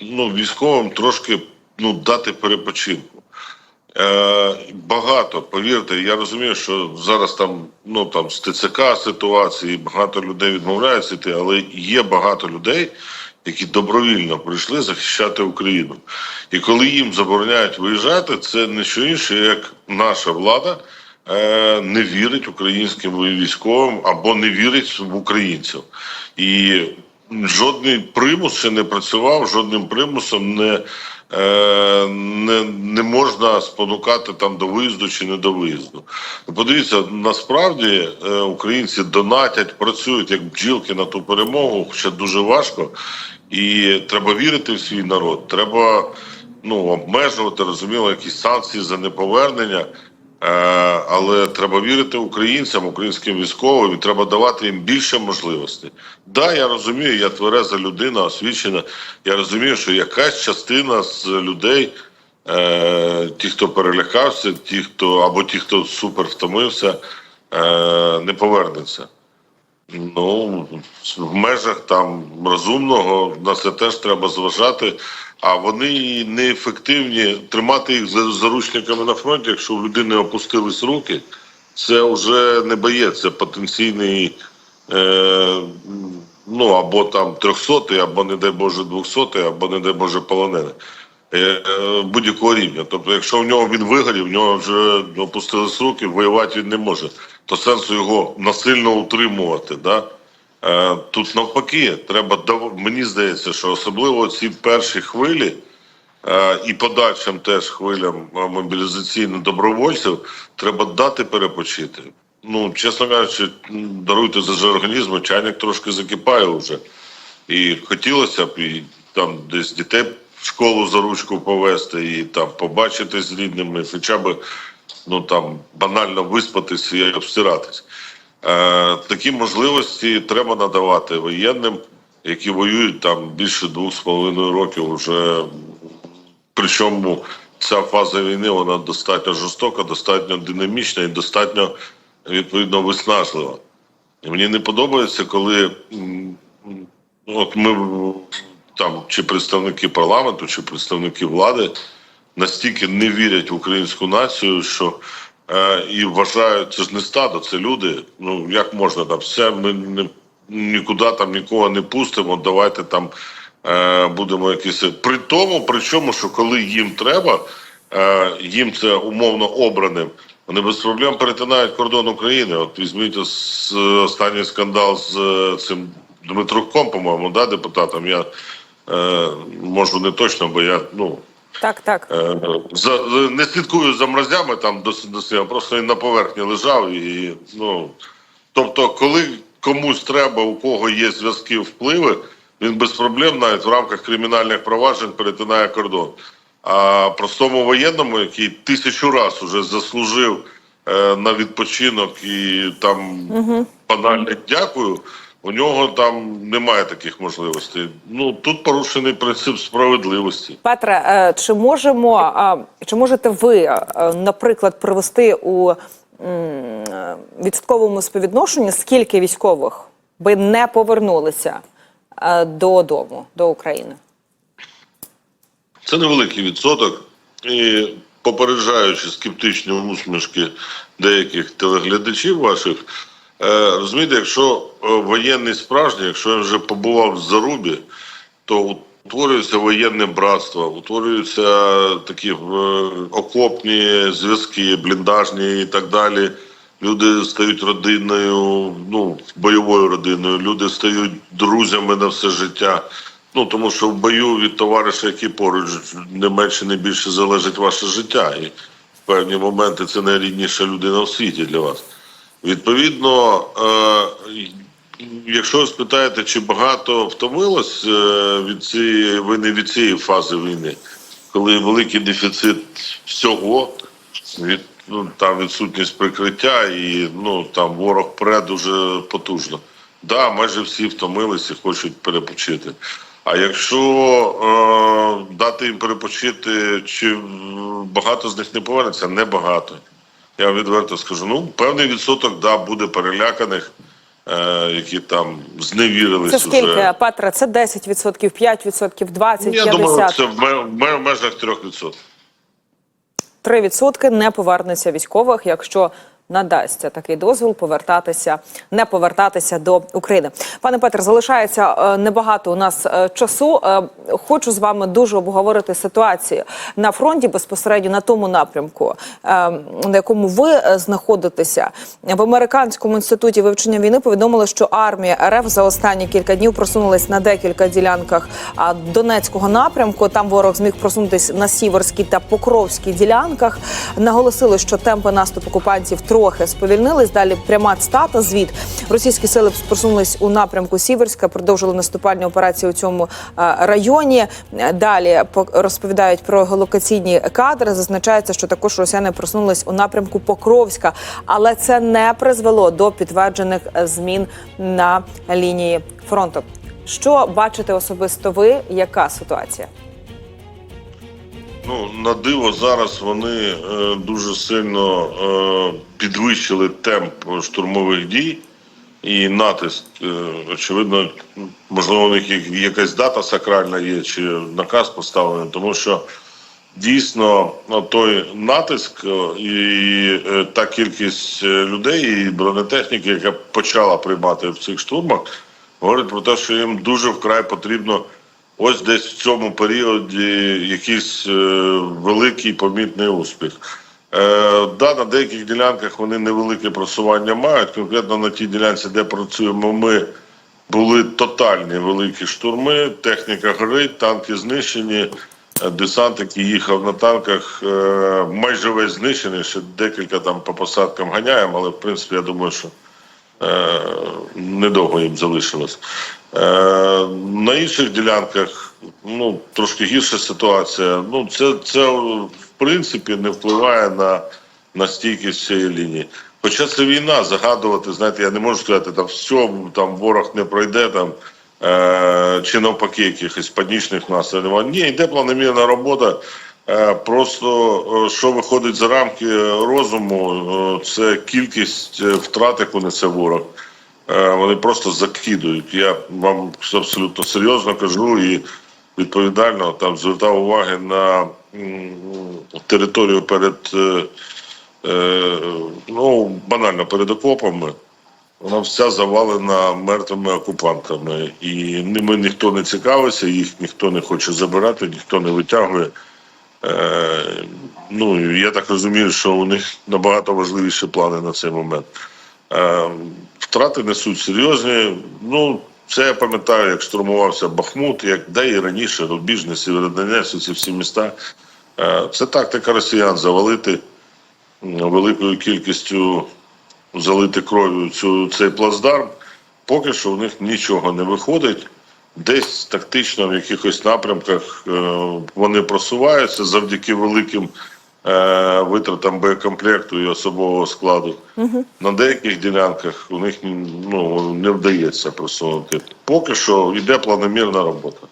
ну, військовим трошки ну, дати перепочинку. Е, багато, повірте, я розумію, що зараз там, ну, там з ТЦК ситуації, багато людей відмовляються йти, але є багато людей, які добровільно прийшли захищати Україну. І коли їм забороняють виїжджати, це не що інше, як наша влада е, не вірить українським військовим або не вірить в українців. І жодний примус ще не працював, жодним примусом не, е, не, не можна спонукати там до виїзду чи не до виїзду. Подивіться, насправді е, українці донатять, працюють як бджілки на ту перемогу, хоча дуже важко. І треба вірити в свій народ. Треба ну, обмежувати, розуміло, якісь санкції за неповернення. Е, але треба вірити українцям, українським військовим, і треба давати їм більше можливостей. Да, я розумію, я твереза людина, освічена. Я розумію, що якась частина з людей, е, ті, хто перелякався, ті, хто або ті, хто супер втомився, е, не повернеться. Ну, в межах там розумного на це теж треба зважати. А вони неефективні тримати їх за заручниками на фронті, якщо в людини опустились руки, це вже не боєць, це потенційний е, ну або там трьохсотий, або не дай Боже двохсотий, або не дай Боже полонений. Е, е, будь-якого рівня. Тобто, якщо в нього він вигорів, в нього вже опустились руки, воювати він не може, то сенсу його насильно утримувати. Да? Е, Тут навпаки, треба мені здається, що особливо ці перші хвилі е, і подальшим теж хвилям е, мобілізаційних добровольців треба дати перепочити. Ну, чесно кажучи, даруйте за організму, чайник трошки закипає вже. І хотілося б і там десь дітей в школу за ручку повести, і там побачити з рідними, хоча б ну там банально виспатися і обстиратись. Е, такі можливості треба надавати воєнним, які воюють там більше двох з половиною років. Вже причому ця фаза війни вона достатньо жорстока, достатньо динамічна і достатньо відповідно виснажлива. І мені не подобається, коли от ми там чи представники парламенту, чи представники влади настільки не вірять в українську націю, що е, і вважають, це ж не стадо, це люди. Ну як можна там все, ми не, нікуди там нікого не пустимо. Давайте там е, будемо якісь. При тому, при чому, що коли їм треба, е, їм це умовно обраним. Вони без проблем перетинають кордон України. От візьміть ос- останній скандал з е, цим Дмитруком, по-моєму, да, депутатом. Я е, можу не точно, бо я ну Так, так. Е, За, не слідкую за мразями там досить досить, просто він на поверхні лежав і ну. Тобто, коли комусь треба, у кого є зв'язки, впливи, він без проблем навіть в рамках кримінальних проваджень перетинає кордон. А простому воєнному, який тисячу раз уже заслужив е, на відпочинок і там банальне дякую, у нього там немає таких можливостей. Ну тут порушений принцип справедливості. Петре, е, чи можемо чи можете ви, е, наприклад, привести у е, відсотковому співвідношенні, скільки військових би не повернулися е, додому до України? Це невеликий відсоток. І попереджаючи скептичні усмішки деяких телеглядачів ваших, е, розумієте, якщо е, воєнний справжній, якщо він вже побував в зарубі, то утворюється воєнне братство, утворюються такі е, окопні зв'язки, бліндажні і так далі. Люди стають родиною, ну бойовою родиною. Люди стають друзями на все життя. Ну тому що в бою від товариша, який поруч не менше, не більше залежить ваше життя, і в певні моменти це найрідніша людина в світі для вас. Відповідно, е, якщо ви спитаєте, чи багато втомилось е, від цієї вини від цієї фази війни, коли великий дефіцит всього, від ну там відсутність прикриття, і ну там ворог пре дуже потужно. Да, майже всі втомилися, хочуть перепочити. А якщо е, дати їм перепочити, чи багато з них не повернеться? Небагато. Я відверто скажу. Ну, певний відсоток да, буде переляканих, е, які там зневірились Це скільки, уже. Петра? Це 10%, 5%, 20%, Я 50%? думаю, це в межах 3%. 3% не повернеться військових, якщо надасться такий дозвіл повертатися, не повертатися до України. Пане Петре, залишається е, небагато у нас е, часу. Е, Хочу з вами дуже обговорити ситуацію на фронті безпосередньо на тому напрямку, на якому ви знаходитеся. В американському інституті вивчення війни повідомили, що армія РФ за останні кілька днів просунулась на декілька ділянках Донецького напрямку. Там ворог зміг просунутися на сіверській та покровській ділянках. Наголосили, що темпи наступу окупантів трохи сповільнились. Далі пряма цитата. Звіт російські сили просунулись у напрямку Сіверська, продовжили наступальні операції у цьому е, районі. Далі по- розповідають про геолокаційні кадри. Зазначається, що також росіяни просунулись у напрямку Покровська, але це не призвело до підтверджених е, змін на лінії фронту. Що бачите особисто ви? Яка ситуація? Ну, на диво зараз вони е, дуже сильно е, підвищили темп штурмових дій і натиск. Е, очевидно, можливо, у них якась дата сакральна є чи наказ поставлений, тому що дійсно ну, той натиск е, і е, та кількість е, людей і бронетехніки, яка почала приймати в цих штурмах, говорить про те, що їм дуже вкрай потрібно ось десь в цьому періоді якийсь е, великий помітний успіх. Е, да, на деяких ділянках вони невелике просування мають. Конкретно на тій ділянці, де працюємо ми, були тотальні великі штурми, техніка горить, танки знищені. е, Десант, який їхав на танках, майже весь знищений. Ще декілька там по посадкам ганяємо, але в принципі я думаю, що недовго їм залишилось. Е, на інших ділянках ну, трошки гірша ситуація. Ну, це, це в принципі не впливає на, на стійкість цієї лінії. Хоча це війна, загадувати, знаєте, я не можу сказати, там все, там ворог не пройде там. Е, чи навпаки якихось панічних немає. Ні, йде планомірна робота. Е, Просто е, що виходить за рамки розуму, е, це кількість втрат, яку несе ворог. Вони просто закидують. Я вам абсолютно серйозно кажу і відповідально там звертав уваги на територію перед ну банально перед окопами. Вона вся завалена мертвими окупантами, і ними ніхто не цікавиться, їх ніхто не хоче забирати, ніхто не витягує. Е, ну я так розумію, що у них набагато важливіші плани на цей момент. Е, втрати несуть серйозні. Ну, це я пам'ятаю, як штурмувався Бахмут, як де і раніше Рубіжне, Сєвєродонецьк, ці всі міста. Е, це тактика росіян завалити великою кількістю залити кров'ю цю цей плацдарм. Поки що у них нічого не виходить. Десь тактично в якихось напрямках е, вони просуваються завдяки великим е, витратам боєкомплекту і особового складу. На деяких ділянках у них ну, не вдається просунути. Поки що йде планомірна робота.